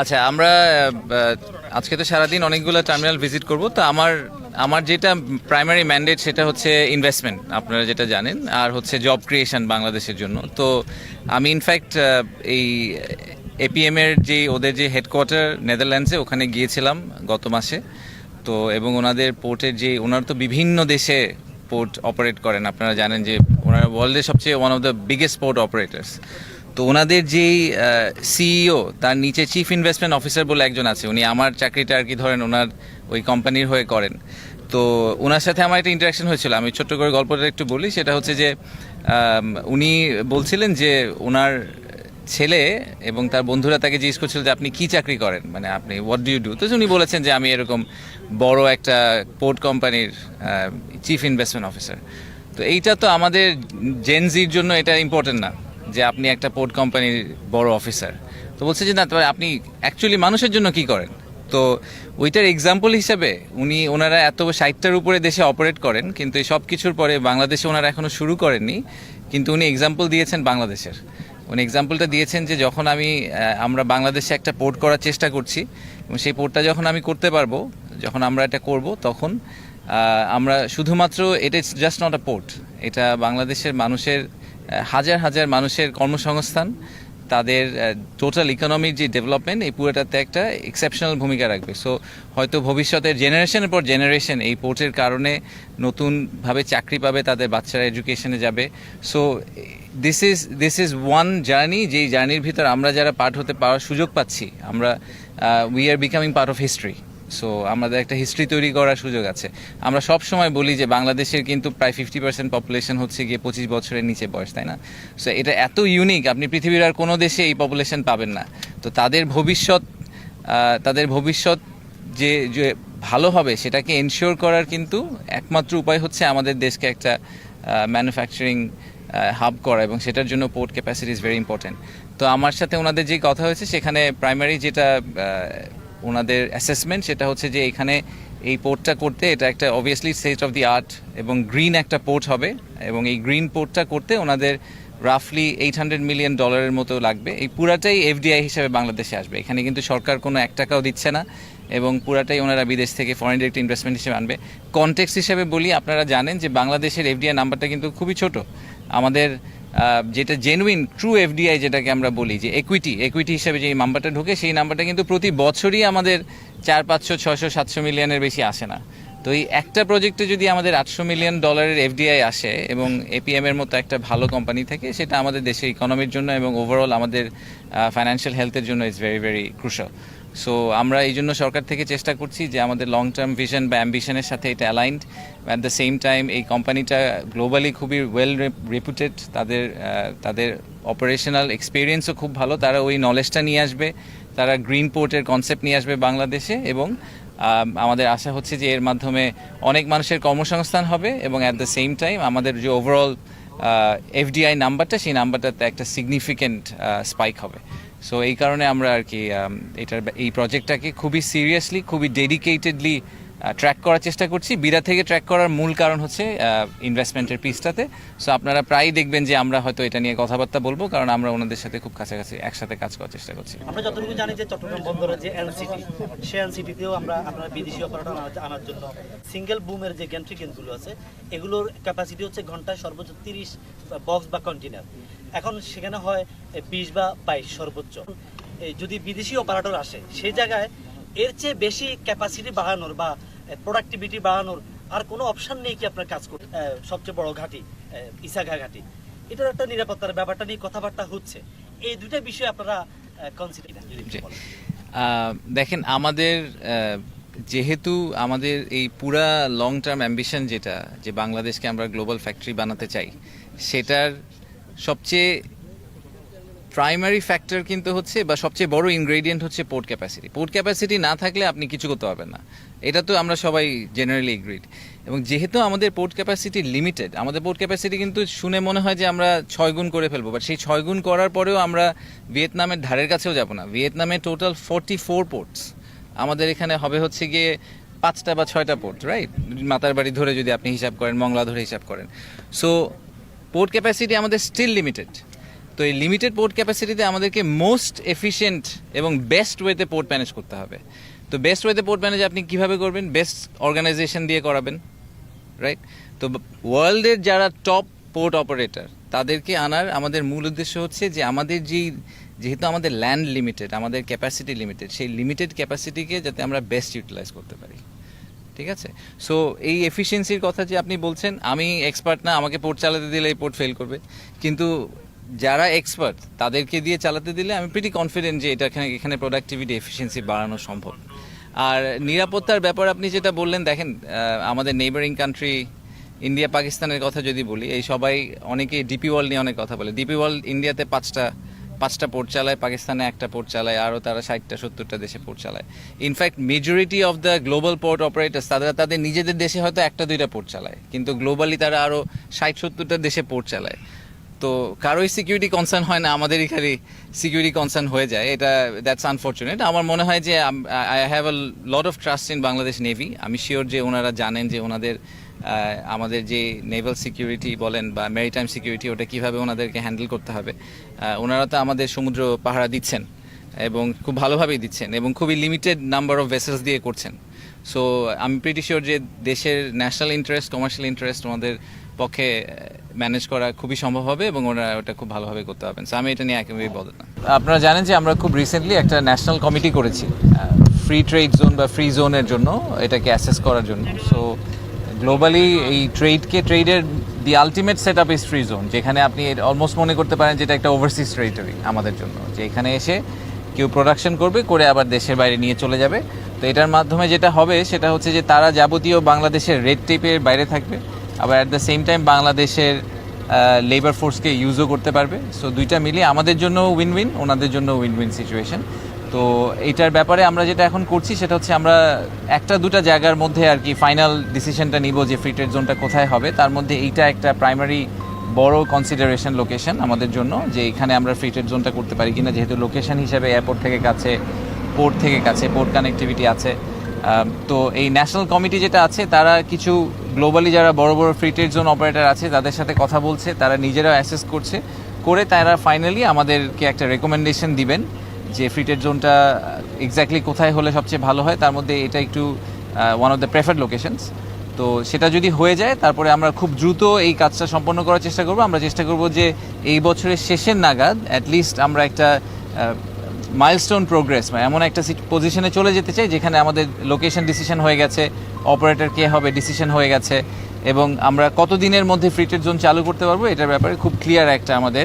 আচ্ছা আমরা আজকে তো সারাদিন অনেকগুলো টার্মিনাল ভিজিট করব। তো আমার আমার যেটা প্রাইমারি ম্যান্ডেট সেটা হচ্ছে ইনভেস্টমেন্ট আপনারা যেটা জানেন, আর হচ্ছে জব ক্রিয়েশন বাংলাদেশের জন্য। তো আমি ইনফ্যাক্ট এই এপিএম এর যে, ওদের যে হেডকোয়ার্টার নেদারল্যান্ডসে ওখানে গিয়েছিলাম গত মাসে। তো এবং ওনাদের পোর্টের যে, ওনারা তো বিভিন্ন দেশে পোর্ট অপারেট করেন। আপনারা জানেন যে, ওনারা ওয়ার্ল্ডের সবচেয়ে one of the biggest port operators তো ওনাদের যেই সিইও তার নিচে চিফ ইনভেস্টমেন্ট অফিসার বলে একজন আছে, উনি আমার চাকরিটা আর কি ধরেন ওনার ওই কোম্পানির হয়ে করেন। তো ওনার সাথে আমার একটা ইন্টারাকশন হয়েছিল, আমি ছোট্ট করে গল্পটা একটু বলি, সেটা হচ্ছে যে উনি বলছিলেন যে ওনার ছেলে এবং তার বন্ধুরা তাকে জিজ্ঞেস করছিল যে, আপনি কি চাকরি করেন? মানে আপনি হোয়াট ডু ইউ ডু তো উনি বলেছেন যে, আমি এরকম বড় একটা পোর্ট কোম্পানির চিফ ইনভেস্টমেন্ট অফিসার তো এইটা তো আমাদের জেনজির জন্য এটা ইম্পর্টেন্ট না। যে আপনি একটা পোর্ট কোম্পানির বড় অফিসার তো বলছে যে, না তবে আপনি অ্যাকচুয়ালি মানুষের জন্য কি করেন? তো ওইটার এক্সাম্পল হিসাবে উনি, ওনারা এত ষাটটার উপরে দেশে অপারেট করেন, কিন্তু এই সব কিছুর পরে বাংলাদেশে ওনারা এখনও শুরু করেননি, কিন্তু উনি এক্সাম্পল দিয়েছেন বাংলাদেশের। উনি এক্সাম্পলটা দিয়েছেন যে, যখন আমি আমরা বাংলাদেশে একটা পোর্ট করার চেষ্টা করছি, এবং সেই পোর্টটা যখন আমি করতে পারব, যখন আমরা এটা করব, তখন আমরা শুধুমাত্র, এটা জাস্ট নট আ পোর্ট এটা বাংলাদেশের মানুষের হাজার হাজার মানুষের কর্মসংস্থান, তাদের টোটাল ইকোনমির যে ডেভেলপমেন্ট এই পুরোটাতে একটা এক্সেপশনাল ভূমিকা রাখবে। সো হয়তো ভবিষ্যতের জেনারেশনের পর জেনারেশন এই পোর্টের কারণে নতুনভাবে চাকরি পাবে, তাদের বাচ্চারা এডুকেশনে যাবে। So this is this is one journey যেই জার্নির ভিতর আমরা যারা পার্ট হতে পাওয়ার সুযোগ পাচ্ছি, আমরা we are becoming part of history so আমাদের একটা হিস্ট্রি তৈরি করার সুযোগ আছে। আমরা সব সময় বলি যে বাংলাদেশের কিন্তু প্রায় ফিফটি পার্সেন্ট পপুলেশন হচ্ছে গিয়ে পঁচিশ বছরের নিচে বয়স, তাই না? সো এটা এত ইউনিক আপনি পৃথিবীর আর কোনো দেশে এই পপুলেশন পাবেন না। তো তাদের ভবিষ্যৎ তাদের ভবিষ্যৎ যে যে ভালো হবে সেটাকে এনশিওর করার কিন্তু একমাত্র উপায় হচ্ছে আমাদের দেশকে একটা ম্যানুফ্যাকচারিং হাব করা এবং সেটার জন্য port capacity is very important তো আমার সাথে ওনাদের যে কথা হয়েছে সেখানে প্রাইমারি যেটা ওনাদের অ্যাসেসমেন্ট সেটা হচ্ছে যে এখানে এই পোর্টটা করতে এটা একটা obviously state of the art এবং গ্রিন একটা পোর্ট হবে এবং এই গ্রিন পোর্টটা করতে ওনাদের রাফলি এইট হান্ড্রেড মিলিয়ন ডলারের মতো লাগবে। এই পুরাটাই এফডিআই হিসাবে বাংলাদেশে আসবে। এখানে কিন্তু সরকার কোনো এক টাকাও দিচ্ছে না এবং পুরাটাই ওনারা বিদেশ থেকে ফরেন ডিরেক্ট ইনভেস্টমেন্ট হিসেবে আনবে। কনটেক্স হিসেবে বলি, আপনারা জানেন যে বাংলাদেশের এফডিআই নাম্বারটা কিন্তু খুবই ছোট। আমাদের যেটা জেনুইন ট্রু এফডিআই যেটাকে আমরা বলি, যে একুইটি একুইটি হিসেবে যে নাম্বারটা ঢোকে, সেই নাম্বারটা কিন্তু প্রতি বছরই আমাদের চার, পাঁচশো ছশো সাতশো মিলিয়নের বেশি আসে না। তো এই একটা প্রজেক্টে যদি আমাদের আটশো মিলিয়ন ডলারের এফডিআই আসে এবং এপিএম এর মতো একটা ভালো কোম্পানি থাকে, সেটা আমাদের দেশের ইকোনমির জন্য এবং ওভারঅল আমাদের ফাইন্যান্সিয়াল হেলথের জন্য is very very crucial so আমরা এই জন্য সরকার থেকে চেষ্টা করছি যে আমাদের লং টার্ম ভিশন বা অ্যাম্বিশনের সাথে এটা aligned at the same time এই কোম্পানিটা গ্লোবালি খুবই ওয়েল রেপুটেড তাদের তাদের অপারেশনাল এক্সপিরিয়েন্সও খুব ভালো। তারা ওই নলেজটা নিয়ে আসবে। তারা গ্রিন পোর্টের কনসেপ্ট নিয়ে আসবে বাংলাদেশে এবং আমাদের আশা হচ্ছে যে এর মাধ্যমে অনেক মানুষের কর্মসংস্থান হবে এবং অ্যাট দ্য সেম টাইম আমাদের যে ওভারঅল এফডিআই নাম্বারটা, সেই নাম্বারটাতে একটা সিগনিফিক্যান্ট স্পাইক হবে। সো এই কারণে আমরা আর কি এটার, এই প্রজেক্টটাকে খুবই সিরিয়াসলি খুবই ডেডিকেটেডলি ট্র্যাক করার চেষ্টা করছি। বিরা থেকে ট্র্যাক করার মূল কারণ হচ্ছে ইনভেস্টমেন্টের পিসটাতে সো আপনারা প্রায়ই দেখবেন যে আমরা হয়তো এটা নিয়ে কথাবার্তা বলব, কারণ আমরা ওনাদের সাথে খুব কাছাকাছি, একসাথে কাজ করার চেষ্টা করছি। আমরা যতটুকু জানি যে চট্টগ্রাম বন্দরের যে এনসিটি সেই এনসিটিতেও আমরা আপনার বিদেশি অপারেটর আনার জন্য সিঙ্গেল বুমের যে গ্যান্ট্রি কেন্দ্রগুলো আছে, এগুলোর ক্যাপাসিটি হচ্ছে ঘন্টায় সর্বোচ্চ তিরিশ বক্স বা কন্টেনার এখন সেখানে হয় বিশ বা বাইশ সর্বোচ্চ। যদি বিদেশি অপারেটর আসে, সেই জায়গায় এর চেয়ে বেশি ক্যাপাসিটি বাড়ানোর বা প্রোডাক্টিভিটি বাড়ানোর আর কোনো অপশান নেই কি আপনার কাজ করতে? সবচেয়ে বড় ঘাঁটি ইসাঘা ঘাঁটি। এটার একটা নিরাপত্তার ব্যাপারটা নিয়ে কথাবার্তা হচ্ছে। এই দুটা বিষয় আপনারা দেখেন, আমাদের যেহেতু আমাদের এই পুরা লং টার্ম অ্যাম্বিশন যেটা, যে বাংলাদেশকে আমরা গ্লোবাল ফ্যাক্টরি বানাতে চাই, সেটার সবচেয়ে প্রাইমারি ফ্যাক্টর কিন্তু হচ্ছে বা সবচেয়ে বড় ইনগ্রেডিয়েন্ট হচ্ছে পোর্ট ক্যাপাসিটি পোর্ট ক্যাপাসিটি না থাকলে আপনি কিছু করতে পারবেন না। এটা তো আমরা সবাই জেনারেলি এগ্রিড এবং যেহেতু আমাদের পোর্ট ক্যাপাসিটি লিমিটেড আমাদের পোর্ট ক্যাপাসিটি কিন্তু শুনে মনে হয় যে আমরা ছয় গুণ করে ফেলব। বাট সেই ছয় গুণ করার পরেও আমরা ভিয়েতনামের ধারের কাছেও যাব না। ভিয়েতনামে টোটাল ফোরটি ফোর পোর্টস আমাদের এখানে হবে হচ্ছে গিয়ে পাঁচটা বা ছয়টা পোর্ট রাইট মাতার বাড়ি ধরে যদি আপনি হিসাব করেন, মংলা ধরে হিসাব করেন। সো পোর্ট ক্যাপাসিটি আমাদের স্টিল লিমিটেড তো এই লিমিটেড পোর্ট ক্যাপাসিটিতে আমাদেরকে মোস্ট এফিশিয়েন্ট এবং বেস্ট ওয়েতে পোর্ট ম্যানেজ করতে হবে। তো বেস্ট ওয়েতে পোর্ট ম্যানেজ আপনি কীভাবে করবেন? বেস্ট অর্গানাইজেশন দিয়ে করাবেন রাইট তো ওয়ার্ল্ডের যারা টপ পোর্ট অপারেটর তাদেরকে আনার আমাদের মূল উদ্দেশ্য হচ্ছে যে আমাদের যেই, যেহেতু আমাদের ল্যান্ড লিমিটেড আমাদের ক্যাপাসিটি লিমিটেড সেই লিমিটেড ক্যাপাসিটিকে যাতে আমরা বেস্ট ইউটিলাইজ করতে পারি। ঠিক আছে? সো এই এফিসিয়েন্সির কথা যে আপনি বলছেন, আমি এক্সপার্ট না, আমাকে পোর্ট চালাতে দিলে এই পোর্ট ফেল করবে। কিন্তু যারা এক্সপার্ট তাদেরকে দিয়ে চালাতে দিলে আমি প্রিটি কনফিডেন্ট যে এটা এখানে এখানে প্রোডাক্টিভিটি এফিসিয়েন্সি বাড়ানো সম্ভব। আর নিরাপত্তার ব্যাপার আপনি যেটা বললেন, দেখেন আমাদের নেইবারিং কান্ট্রি ইন্ডিয়া পাকিস্তানের কথা যদি বলি, এই সবাই অনেকে ডিপি ওয়ার্ল্ড নিয়ে অনেক কথা বলে। ডিপি ওয়ার্ল্ড ইন্ডিয়াতে পাঁচটা পাঁচটা পোর্ট চালায় পাকিস্তানে একটা পোর্ট চালায়, আরও তারা ষাটটা, সত্তরটা দেশে পোর্ট চালায়। In fact majority of the global port operators তারা তাদের নিজেদের দেশে হয়তো একটা, দুইটা পোর্ট চালায়। কিন্তু গ্লোবালি তারা আরও ষাট, সত্তরটা দেশে পোর্ট চালায়। তো কারোই সিকিউরিটি কনসার্ন হয় না, আমাদেরই খালি সিকিউরিটি কনসার্ন হয়ে যায়। এটা দ্যাটস আনফর্চুনেট আমার মনে হয় যে I have a lot of trust in Bangladesh navy আমি শিওর যে ওনারা জানেন যে ওনাদের আমাদের যে নেভাল সিকিউরিটি বলেন বা মেরিটাইম সিকিউরিটি ওটা কীভাবে ওনাদেরকে হ্যান্ডেল করতে হবে। ওনারা তো আমাদের সমুদ্র পাহারা দিচ্ছেন এবং খুব ভালোভাবেই দিচ্ছেন এবং খুবই লিমিটেড নাম্বার অফ ভেসেলস দিয়ে করছেন। সো আমি প্রিটি শিওর যে দেশের ন্যাশনাল ইন্টারেস্ট কমার্শিয়াল ইন্টারেস্ট ওনাদের পক্ষে ম্যানেজ করা খুবই সম্ভব হবে এবং ওনারা ওটা খুব ভালোভাবে করতে পারবেন। আমি এটা নিয়ে একেবারেই বলেন না। আপনারা জানেন যে আমরা খুব রিসেন্টলি একটা ন্যাশনাল কমিটি করেছি ফ্রি ট্রেড জোন বা ফ্রি জোনের জন্য, এটাকে অ্যাসেস করার জন্য। সো গ্লোবালি এই ট্রেডকে ট্রেডের the ultimate set up is free zone যেখানে আপনি অলমোস্ট মনে করতে পারেন যেটা একটা ওভারসিজ টেরিটরি আমাদের জন্য। যে এখানে এসে কেউ প্রোডাকশন করবে, করে আবার দেশের বাইরে নিয়ে চলে যাবে। তো এটার মাধ্যমে যেটা হবে, সেটা হচ্ছে যে তারা যাবতীয় বাংলাদেশের রেড টেপের বাইরে থাকবে। আবার অ্যাট দ্য সেম টাইম বাংলাদেশের লেবার ফোর্সকে ইউজও করতে পারবে। সো দুইটা মিলিয়ে আমাদের জন্য উইন উইন ওনাদের জন্য উইন উইন সিচুয়েশন তো এইটার ব্যাপারে আমরা যেটা এখন করছি, সেটা হচ্ছে আমরা একটা দুটা জায়গার মধ্যে আর কি ফাইনাল ডিসিশনটা নিব যে ফ্রি ট্রেড জোনটা কোথায় হবে। তার মধ্যে এইটা একটা প্রাইমারি বড় কনসিডারেশন লোকেশন আমাদের জন্য, যে এখানে আমরা ফ্রি ট্রেড জোনটা করতে পারি কিনা। যেহেতু লোকেশন হিসাবে এয়ারপোর্ট থেকে কাছে পোর্ট থেকে কাছে পোর্ট কানেক্টিভিটি আছে। তো এই ন্যাশনাল কমিটি যেটা আছে, তারা কিছু গ্লোবালি যারা বড় বড় ফ্রি ট্রেড জোন অপারেটর আছে, তাদের সাথে কথা বলছে, তারা নিজেরাও অ্যাসেস করছে, করে তারা ফাইনালি আমাদেরকে একটা রেকমেন্ডেশন দিবেন যে ফ্রি ট্রেড জোনটা এক্স্যাক্টলি কোথায় হলে সবচেয়ে ভালো হয়। তার মধ্যে এটা একটু one of the preferred locations তো সেটা যদি হয়ে যায়, তারপরে আমরা খুব দ্রুত এই কাজটা সম্পন্ন করার চেষ্টা করব। আমরা চেষ্টা করব যে এই বছরের শেষের নাগাদ অ্যাটলিস্ট আমরা একটা মাইলস্টোন প্রোগ্রেস মানে এমন একটা পজিশনে চলে যেতে চাই যেখানে আমাদের লোকেশন ডিসিশন হয়ে গেছে অপারেটর কে হবে ডিসিশন হয়ে গেছে, এবং আমরা কত দিনের মধ্যে ফ্রিটেড জোন চালু করতে পারব, এটার ব্যাপারে খুব ক্লিয়ার একটা আমাদের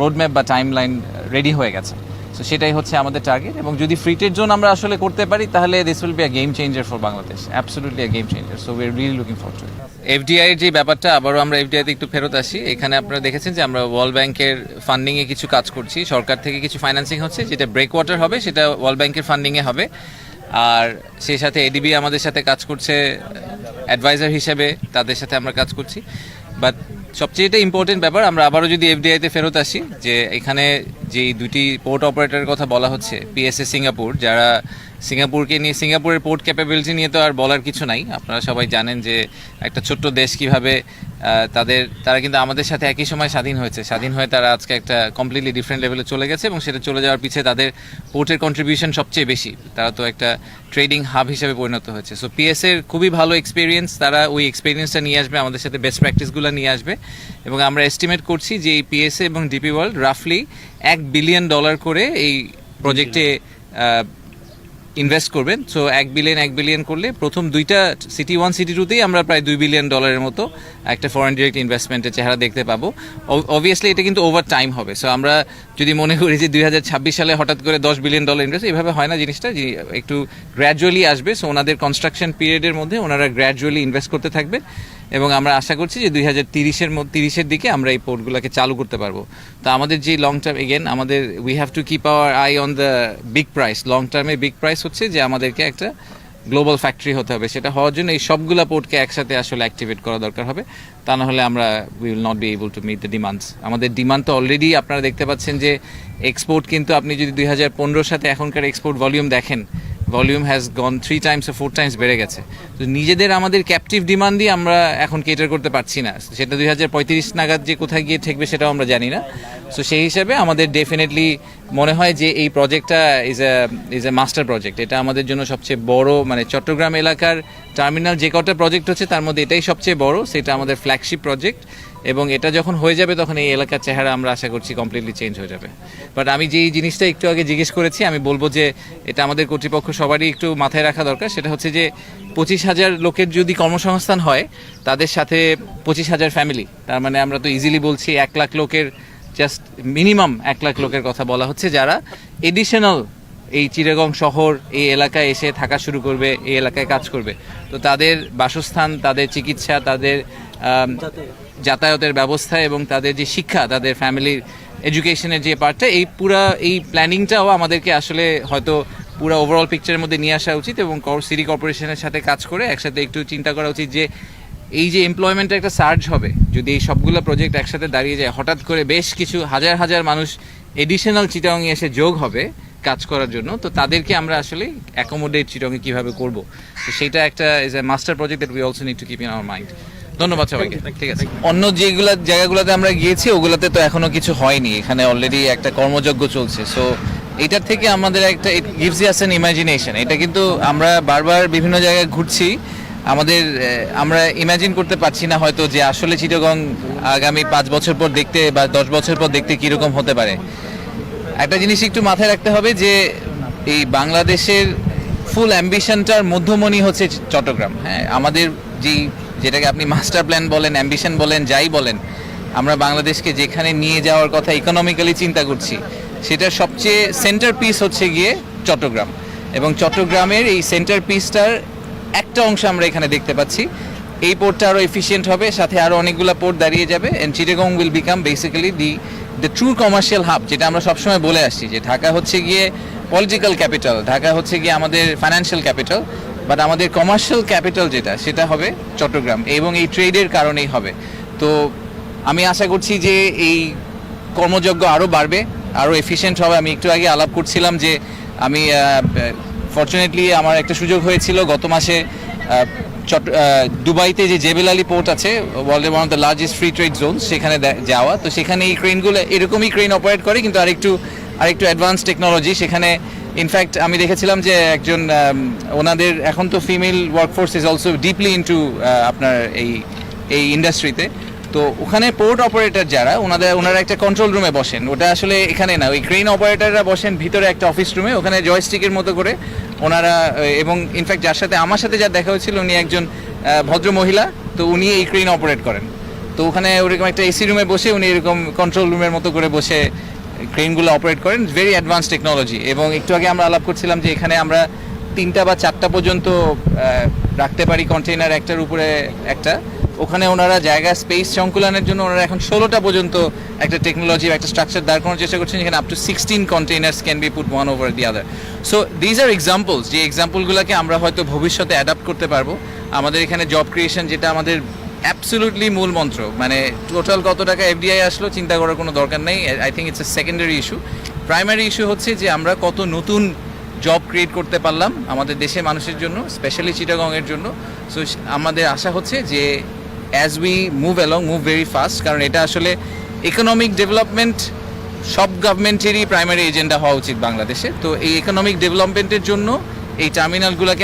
রোডম্যাপ বা টাইম লাইন রেডি হয়ে গেছে। সো সেটাই হচ্ছে আমাদের টার্গেট এবং যদি ফ্রিটেড জোন আমরা আসলে করতে পারি, তাহলে this will be a game changer for Bangladesh absolutely a game changer so we are really looking for to FDI এর যে ব্যাপারটা, আবারও আমরা এফডিআইতে একটু ফেরত আসি। এখানে আপনারা দেখেছেন যে আমরা ওয়ার্ল্ড ব্যাংকের ফান্ডিং এ কিছু কাজ করছি। সরকার থেকে কিছু ফাইন্যান্সিং হচ্ছে, যেটা ব্রেক ওয়াটার হবে, সেটা ওয়ার্ল্ড ব্যাংকের ফান্ডিং এ হবে। আর সেই সাথে এডিবি আমাদের সাথে কাজ করছে অ্যাডভাইজার হিসেবে তাদের সাথে আমরা কাজ করছি। বাট সবচেয়ে এটা ইম্পর্টেন্ট ব্যাপার, আমরা আবারও যদি এফডিআই তে ফেরত আসি, যে এখানে যে দুটি পোর্ট অপারেটরের কথা বলা হচ্ছে পিএসএ সিঙ্গাপুর যারা সিঙ্গাপুরকে নিয়ে, সিঙ্গাপুরের পোর্ট ক্যাপাবিলিটি নিয়ে তো আর বলার কিছু নাই। আপনারা সবাই জানেন যে একটা ছোট্ট দেশ কীভাবে তাদের, তারা কিন্তু আমাদের সাথে একই সময় স্বাধীন হয়েছে। স্বাধীন হয়ে তারা আজকে একটা কমপ্লিটলি ডিফারেন্ট লেভেলে চলে গেছে এবং সেটা চলে যাওয়ার পিছিয়ে তাদের পোর্টের কন্ট্রিবিউশন সবচেয়ে বেশি। তারা তো একটা ট্রেডিং হাব হিসেবে পরিণত হয়েছে। সো পিএসের খুবই ভালো এক্সপিরিয়েন্স তারা ওই এক্সপিরিয়েন্সটা নিয়ে আসবে, আমাদের সাথে বেস্ট প্র্যাকটিসগুলো নিয়ে আসবে। এবং আমরা এস্টিমেট করছি যে এই পিএসএ এবং ডিপি ওয়ার্ল্ড রাফলি এক বিলিয়ন ডলার করে এই প্রজেক্টে ইনভেস্ট করবেন। সো এক বিলিয়ন এক বিলিয়ন করলে প্রথম দুইটা সিটি ওয়ান সিটি টুতেই আমরা প্রায় দুই বিলিয়ন ডলারের মতো একটা ফরেন ডিরেক্ট ইনভেস্টমেন্টের চেহারা দেখতে পাবো। অবভিয়াসলি এটা কিন্তু ওভার টাইম হবে। সো আমরা যদি মনে করি যে দুই হাজার ছাব্বিশ সালে হঠাৎ করে দশ বিলিয়ন ডলার ইনভেস্ট এইভাবে হয় না জিনিসটা। একটু গ্র্যাজুয়ালি আসবে। সো ওনাদের কনস্ট্রাকশন পিরিয়ডের মধ্যে ওনারা গ্র্যাজুয়ালি ইনভেস্ট করতে থাকবে। এবং আমরা আশা করছি যে দুই হাজার তিরিশের তিরিশের দিকে আমরা এই পোর্টগুলোকে চালু করতে পারব। তো আমাদের যে লং টার্ম এগেন আমাদের we have to keep our eye on the big price long টার্মে বিগ প্রাইস হচ্ছে যে আমাদেরকে একটা গ্লোবাল ফ্যাক্টরি হতে হবে। সেটা হওয়ার জন্য এই সবগুলা পোর্টকে একসাথে আসলে অ্যাক্টিভেট করা দরকার হবে। তা না হলে আমরা we will not be able to meet the demands আমাদের ডিমান্ড তো অলরেডি আপনারা দেখতে পাচ্ছেন যে এক্সপোর্ট কিন্তু আপনি যদি দুই হাজার পনেরোর সাথে এখনকার এক্সপোর্ট ভলিউম দেখেন volume has gone three times four times বেড়ে গেছে। তো নিজেদের আমাদের ক্যাপটিভ ডিমান্ডই আমরা এখন কেটার করতে পারছি না। সেটা দুই হাজার পঁয়ত্রিশ নাগাদ যে কোথায় গিয়ে ঠেকবে সেটাও আমরা জানি না। সো সেই হিসাবে আমাদের ডেফিনেটলি মনে হয় যে এই প্রজেক্টটা is a is a master project এটা আমাদের জন্য সবচেয়ে বড় মানে চট্টগ্রাম এলাকার টার্মিনাল যে কটা প্রজেক্ট হচ্ছে তার মধ্যে এটাই সবচেয়ে বড়। সেটা আমাদের ফ্ল্যাগশিপ প্রজেক্ট এবং এটা যখন হয়ে যাবে তখন এই এলাকার চেহারা আমরা আশা করছি কমপ্লিটলি চেঞ্জ হয়ে যাবে। বাট আমি যেই জিনিসটা একটু আগে জিজ্ঞেস করেছি, আমি বলব যে এটা আমাদের কর্তৃপক্ষ সবারই একটু মাথায় রাখা দরকার। সেটা হচ্ছে যে পঁচিশ হাজার লোকের যদি কর্মসংস্থান হয়, তাদের সাথে পঁচিশ হাজার ফ্যামিলি তার মানে আমরা তো ইজিলি বলছি এক লাখ লোকের জাস্ট মিনিমাম এক লাখ লোকের কথা বলা হচ্ছে, যারা এডিশনাল এই চিটাগং শহর, এই এলাকায় এসে থাকা শুরু করবে, এই এলাকায় কাজ করবে। তো তাদের বাসস্থান, তাদের চিকিৎসা, তাদের যাতায়াতের ব্যবস্থা এবং তাদের যে শিক্ষা, তাদের ফ্যামিলির এডুকেশনের যে পার্টটা এই পুরা, এই প্ল্যানিংটাও আমাদেরকে আসলে হয়তো পুরো ওভারঅল পিকচারের মধ্যে নিয়ে আসা উচিত এবং সিটি কর্পোরেশনের সাথে কাজ করে একসাথে একটু চিন্তা করা উচিত যে এই যে এমপ্লয়মেন্টের একটা সার্জ হবে, যদি এই সবগুলো প্রজেক্ট একসাথে দাঁড়িয়ে যায়, হঠাৎ করে বেশ কিছু হাজার হাজার মানুষ এডিশনাল চিটাংয়ে এসে যোগ হবে কাজ করার জন্য, তো তাদেরকে আমরা আসলে অ্যাকোমোডেট চিটাংয়ে কীভাবে করব? তো সেটা একটা is a master project that we also need to keep in our mind ধন্যবাদ সবাইকে। ঠিক আছে। অন্য যেগুলো জায়গাগুলোতে আমরা গিয়েছি ওগুলোতে তো এখনও কিছু হয়নি। এখানে অলরেডি একটা কর্মযজ্ঞ চলছে। সো এটার থেকে আমাদের একটা it gives us an imagination এটা কিন্তু আমরা বারবার বিভিন্ন জায়গায় ঘুরছি। আমাদের আমরা ইমাজিন করতে পারছি না হয়তো যে আসলে চিটগং আগামী পাঁচ বছর পর দেখতে বা দশ বছর পর দেখতে কীরকম হতে পারে। একটা জিনিস একটু মাথায় রাখতে হবে যে এই বাংলাদেশের ফুল অ্যাম্বিশনটার মধ্যমণি হচ্ছে চট্টগ্রাম। হ্যাঁ আমাদের যেই যেটাকে আপনি মাস্টার প্ল্যান বলেন অ্যাম্বিশন বলেন, যাই বলেন, আমরা বাংলাদেশকে যেখানে নিয়ে যাওয়ার কথা ইকোনমিক্যালি চিন্তা করছি, সেটার সবচেয়ে সেন্টার পিস হচ্ছে গিয়ে চট্টগ্রাম। এবং চট্টগ্রামের এই সেন্টার পিসটার একটা অংশ আমরা এখানে দেখতে পাচ্ছি। এই পোর্টটা আরও এফিসিয়েন্ট হবে, সাথে আরও অনেকগুলো পোর্ট দাঁড়িয়ে যাবে and Chittagong will become basically the the true commercial hub যেটা আমরা সবসময় বলে আসছি, যে ঢাকা হচ্ছে গিয়ে পলিটিক্যাল ক্যাপিটাল ঢাকা হচ্ছে গিয়ে আমাদের ফাইন্যান্সিয়াল ক্যাপিটাল বাট আমাদের কমার্শিয়াল ক্যাপিটাল যেটা, সেটা হবে চট্টগ্রাম, এবং এই ট্রেডের কারণেই হবে। তো আমি আশা করছি যে এই কর্মযজ্ঞ আরও বাড়বে আরও এফিশিয়েন্ট হবে। আমি একটু আগে আলাপ করছিলাম যে আমি ফর্চুনেটলি আমার একটা সুযোগ হয়েছিল গত মাসে চট- দুবাইতে যে জেবেল আলী পোর্ট আছে ওয়ার্ল্ডের one of the largest free trade zone সেখানে যাওয়া। তো সেখানে এই ক্রেনগুলো এরকমই ক্রেন অপারেট করে, কিন্তু আরেকটু আরেকটু অ্যাডভান্স টেকনোলজি সেখানে ইনফ্যাক্ট আমি দেখেছিলাম যে একজন ওনাদের এখন তো female workforce is also deeply into আপনার এই এই ইন্ডাস্ট্রিতে তো ওখানে পোর্ট অপারেটর যারা, ওনাদের, ওনারা একটা কন্ট্রোল রুমে বসেন। ওটা আসলে এখানে না, ওই ক্রেন অপারেটররা বসেন ভিতরে একটা অফিস রুমে ওখানে জয়স্টিকের মতো করে ওনারা এবং ইনফ্যাক্ট যার সাথে, আমার সাথে যা দেখা হয়েছিল, উনি একজন ভদ্র মহিলা, তো উনি এই ক্রেন অপারেট করেন। তো ওখানে ওরকম একটা এসি রুমে বসে উনি এরকম কন্ট্রোল রুমের মতো করে বসে ক্রেনগুলো অপারেট করেন ভেরি অ্যাডভান্স টেকনোলজি এবং একটু আগে আমরা আলাপ করছিলাম যে এখানে আমরা তিনটা বা চারটা পর্যন্ত রাখতে পারি কন্টেইনার একটার উপরে একটা। ওখানে ওনারা জায়গা স্পেস সংকুলনের জন্য ওনারা এখন ষোলোটা পর্যন্ত একটা টেকনোলজি একটা স্ট্রাকচার দাঁড় করানোর চেষ্টা করছেন, যেখানে up to sixteen containers can be put one over the other so these are examples যে এক্সাম্পলগুলোকে আমরা হয়তো ভবিষ্যতে অ্যাডাপ্ট করতে পারব। আমাদের এখানে জব ক্রিয়েশন যেটা আমাদের অ্যাবসলুটলি মূল মন্ত্র। মানে টোটাল কত টাকা এফডিআই আসলো চিন্তা করার কোনো দরকার নেই। I think it's a secondary issue primary issue হচ্ছে যে আমরা কত নতুন জব ক্রিয়েট করতে পারলাম আমাদের দেশের মানুষের জন্য স্পেশালি চিটাগংয়ের জন্য। সো আমাদের আশা হচ্ছে যে as we move along move very fast কারণ এটা আসলে ইকোনমিক ডেভেলপমেন্ট সব গভর্নমেন্টেরই প্রাইমারি এজেন্ডা হওয়া উচিত বাংলাদেশে। তো এই ইকোনমিক ডেভেলপমেন্টের জন্য এই টার্মিনালগুলোকে